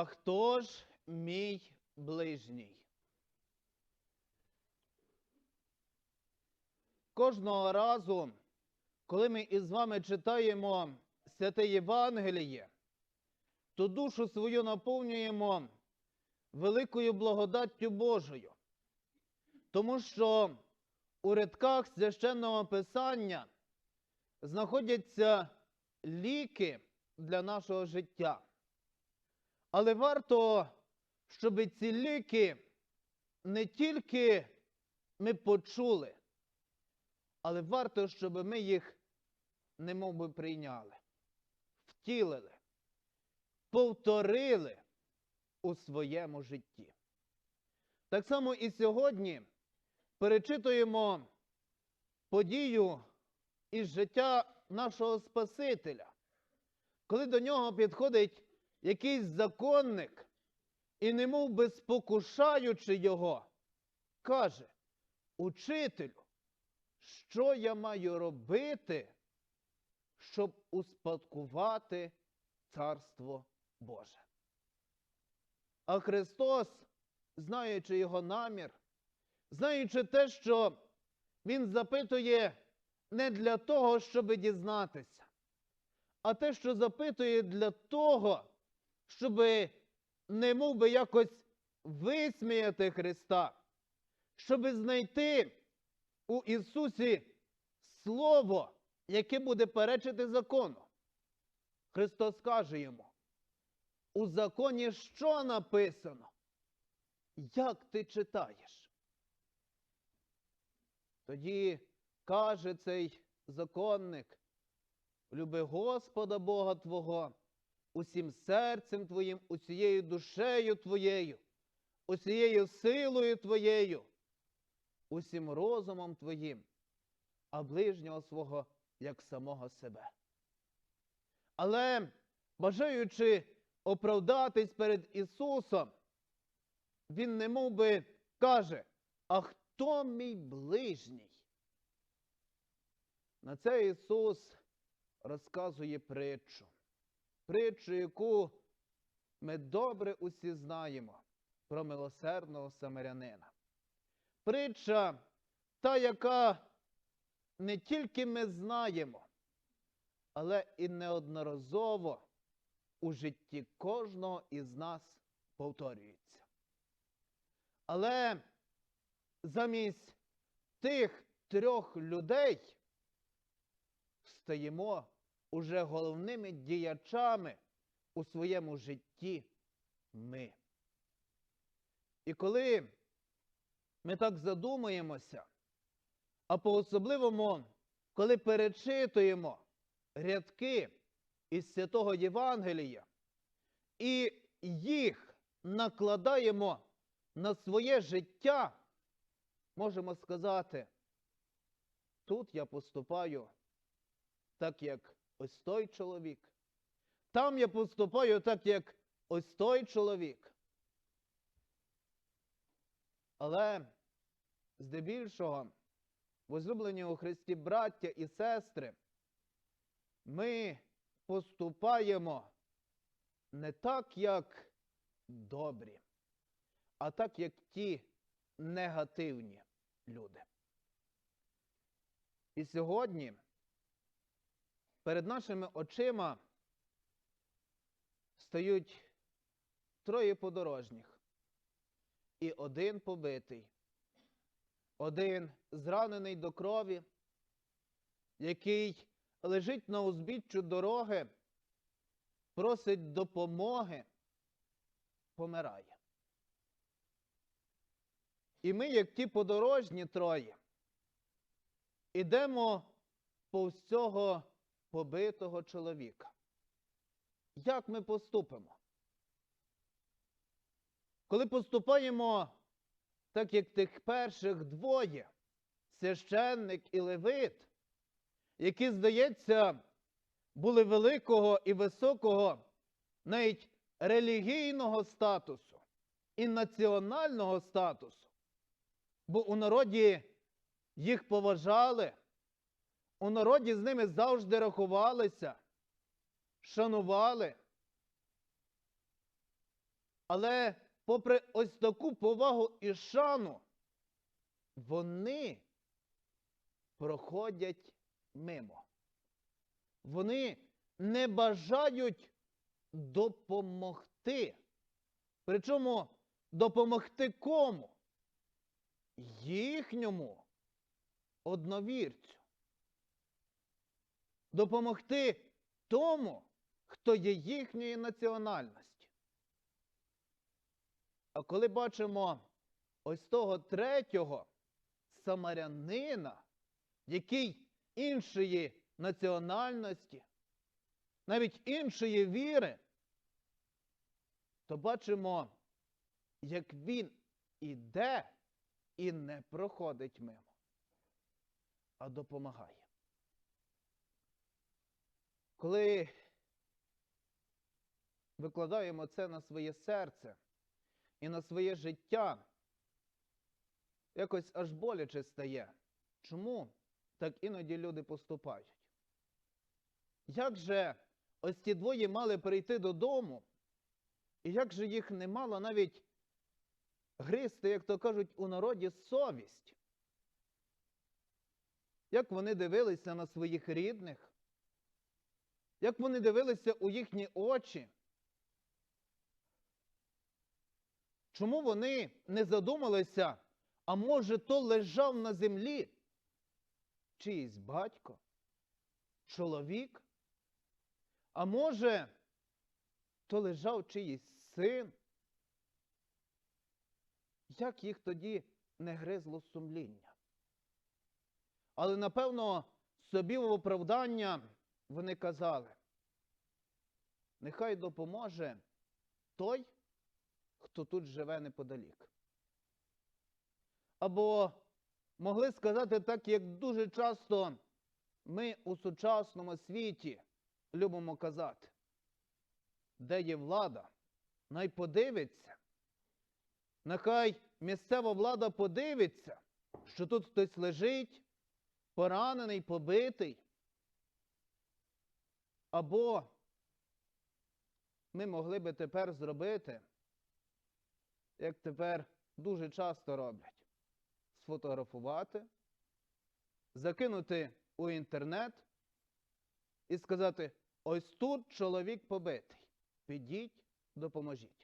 А хто ж мій ближній? Кожного разу, коли ми із вами читаємо святе Євангеліє, то душу свою наповнюємо великою благодаттю Божою. Тому що у рядках священного писання знаходяться ліки для нашого життя. Але варто, щоб ці ліки не тільки ми почули, але варто, щоб ми їх немов би прийняли, втілили, повторили у своєму житті. Так само і сьогодні перечитуємо подію із життя нашого Спасителя, коли до нього підходить якийсь законник і, немов би спокушаючи його, каже: Учителю, що я маю робити, щоб успадкувати Царство Боже? А Христос, знаючи його намір, знаючи те, що Він запитує не для того, щоб дізнатися, а те, що запитує для того, щоб не мов би якось висміяти Христа, щоб знайти у Ісусі Слово, яке буде перечити закону. Христос каже йому, у законі що написано? Як ти читаєш? Тоді каже цей законник, люби Господа Бога Твого усім серцем Твоїм, усією душею Твоєю, усією силою Твоєю, усім розумом Твоїм, а ближнього свого як самого себе. Але, бажаючи оправдатись перед Ісусом, Він не мов би каже, а хто мій ближній? На це Ісус розказує притчу. Притчу, яку ми добре усі знаємо про милосердного самарянина. Притча та, яка не тільки ми знаємо, але і неодноразово у житті кожного із нас повторюється. Але замість тих трьох людей стаємо уже головними діячами у своєму житті ми. І коли ми так задумаємося, а по-особливому, коли перечитуємо рядки із святого Євангелія і їх накладаємо на своє життя, можемо сказати, тут я поступаю так, як ось той чоловік. Там я поступаю так, як ось той чоловік. Але здебільшого, возлюблені у Христі браття і сестри, ми поступаємо не так, як добрі, а так, як ті негативні люди. І сьогодні перед нашими очима стають троє подорожніх і один побитий, один зранений до крові, який лежить на узбіччю дороги, просить допомоги, помирає. І ми, як ті подорожні троє, ідемо повз цього побитого чоловіка. Як ми поступимо? Коли поступаємо так, як тих перших двоє, священник і левит, які, здається, були великого і високого, навіть релігійного статусу і національного статусу, бо у народі їх поважали, у народі з ними завжди рахувалися, шанували. Але попри ось таку повагу і шану, вони проходять мимо. Вони не бажають допомогти. Причому допомогти кому? Їхньому одновірцю. Допомогти тому, хто є їхньої національності. А коли бачимо ось того третього самарянина, який іншої національності, навіть іншої віри, то бачимо, як він іде і не проходить мимо, а допомагає. Коли викладаємо це на своє серце і на своє життя, якось аж боляче стає. Чому так іноді люди поступають? Як же ось ці двоє мали прийти додому, і як же їх не мало навіть гризти, як то кажуть, у народі совість? Як вони дивилися на своїх рідних? Як вони дивилися у їхні очі? Чому вони не задумалися, а може, то лежав на землі чиїсь батько, чоловік? А може, то лежав чиїсь син? Як їх тоді не гризло сумління? Але, напевно, собі в оправдання вони казали, нехай допоможе той, хто тут живе неподалік. Або могли сказати так, як дуже часто ми у сучасному світі любимо казати, де є влада, най подивиться, нехай місцева влада подивиться, що тут хтось лежить, поранений, побитий. Або ми могли би тепер зробити, як тепер дуже часто роблять, сфотографувати, закинути у інтернет і сказати: ось тут чоловік побитий. Підіть, допоможіть.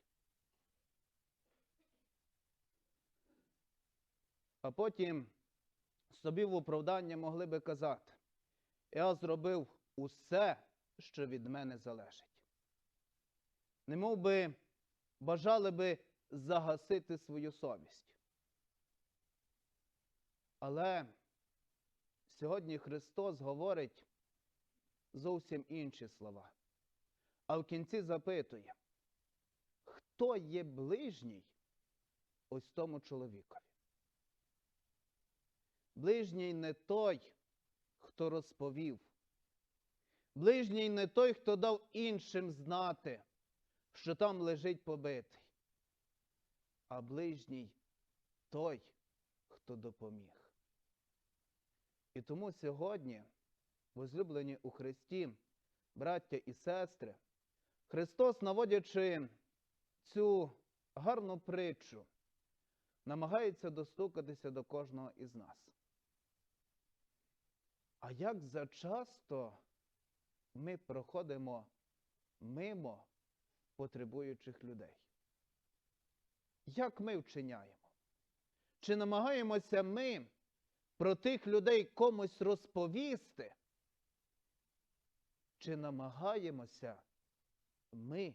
А потім собі в оправдання могли би казати, я зробив усе, що від мене залежить. Немов би бажали би загасити свою совість. Але сьогодні Христос говорить зовсім інші слова. А в кінці запитує, хто є ближній ось тому чоловікові? Ближній не той, хто розповів. Ближній не той, хто дав іншим знати, що там лежить побитий, а ближній той, хто допоміг. І тому сьогодні, возлюблені у Христі, браття і сестри, Христос, наводячи цю гарну притчу, намагається достукатися до кожного із нас. А як зачасто ми проходимо мимо потребуючих людей? Як ми вчиняємо? Чи намагаємося ми про тих людей комусь розповісти? Чи намагаємося ми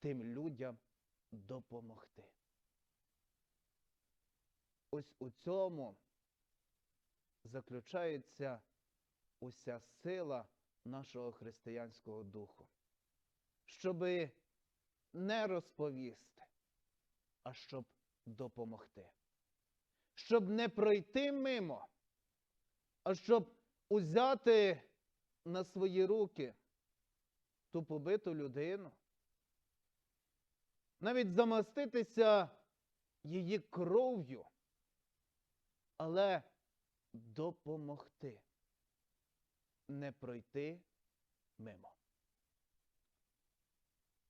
тим людям допомогти? Ось у цьому заключається уся сила нашого християнського духу, щоби не розповісти, а щоб допомогти, щоб не пройти мимо, а щоб узяти на свої руки ту побиту людину, навіть замаститися її кров'ю, але допомогти, не пройти мимо.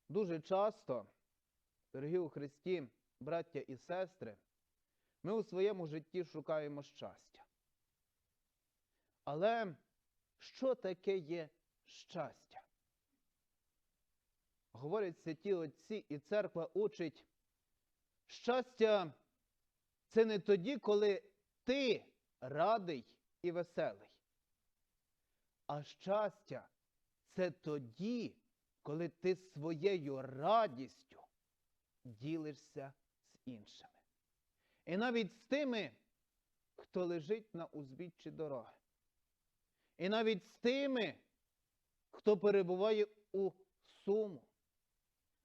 Дуже часто Дорогі у Христі, браття і сестри, ми у своєму житті шукаємо щастя. Але що таке є щастя? Говорять святі отці, і церква учить, щастя це не тоді, коли ти радий і веселий. А щастя це тоді, коли ти своєю радістю ділишся з іншими. І навіть з тими, хто лежить на узбіччі дороги. І навіть з тими, хто перебуває у суму.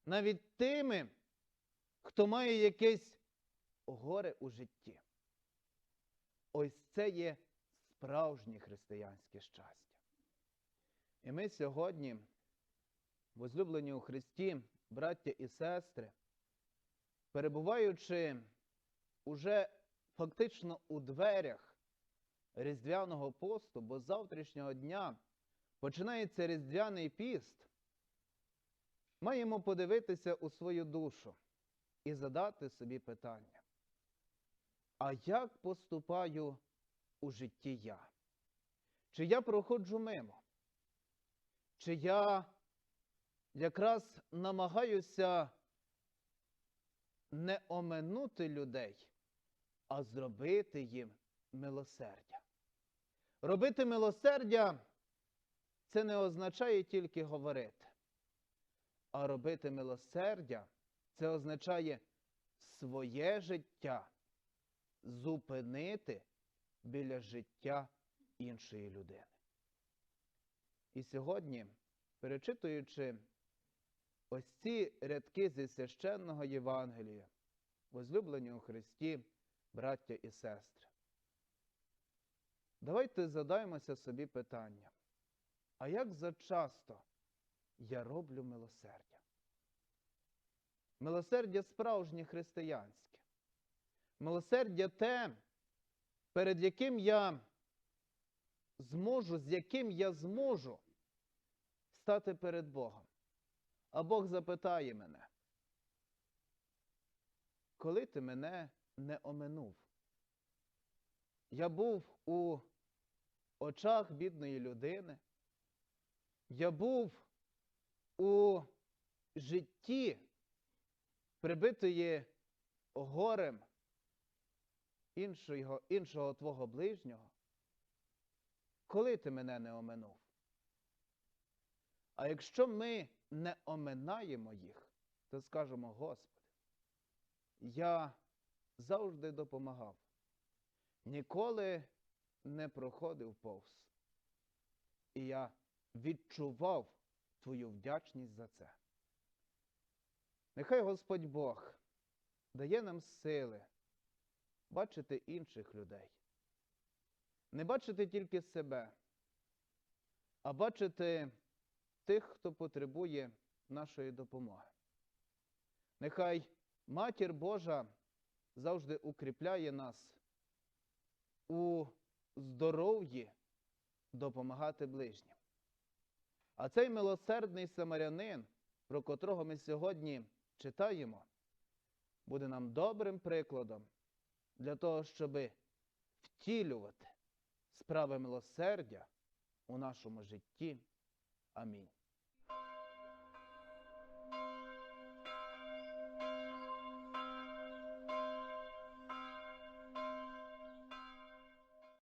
Навіть тими, хто має якесь горе у житті. Ось це є справжнє християнське щастя. І ми сьогодні, возлюблені у Христі, браття і сестри, перебуваючи уже фактично у дверях Різдвяного посту, бо з завтрашнього дня починається Різдвяний піст, маємо подивитися у свою душу і задати собі питання. А як поступаю у житті я? Чи я проходжу мимо? Чи я якраз намагаюся не оминути людей, а зробити їм милосердя? Робити милосердя це не означає тільки говорити, а робити милосердя це означає своє життя зупинити біля життя іншої людини. І сьогодні, перечитуючи ось ці рядки зі священного Євангелія, возлюблені у Христі, браття і сестри, давайте задаймося собі питання, а як зачасто я роблю милосердя? Милосердя справжнє християнське. Милосердя те, перед яким я зможу, з яким я зможу стати перед Богом. А Бог запитає мене, коли ти мене не оминув? Я був у очах бідної людини, я був у житті, прибитої горем іншого, іншого твого ближнього, коли ти мене не оминув? А якщо ми не оминаємо їх, то скажемо, Господи, я завжди допомагав, ніколи не проходив повз. І я відчував Твою вдячність за це. Нехай Господь Бог дає нам сили бачити інших людей. Не бачити тільки себе, а бачити тих, хто потребує нашої допомоги. Нехай Матір Божа завжди укріпляє нас у здоров'ї допомагати ближнім. А цей милосердний самарянин, про котрого ми сьогодні читаємо, буде нам добрим прикладом для того, щоб втілювати справи милосердя у нашому житті. Амінь.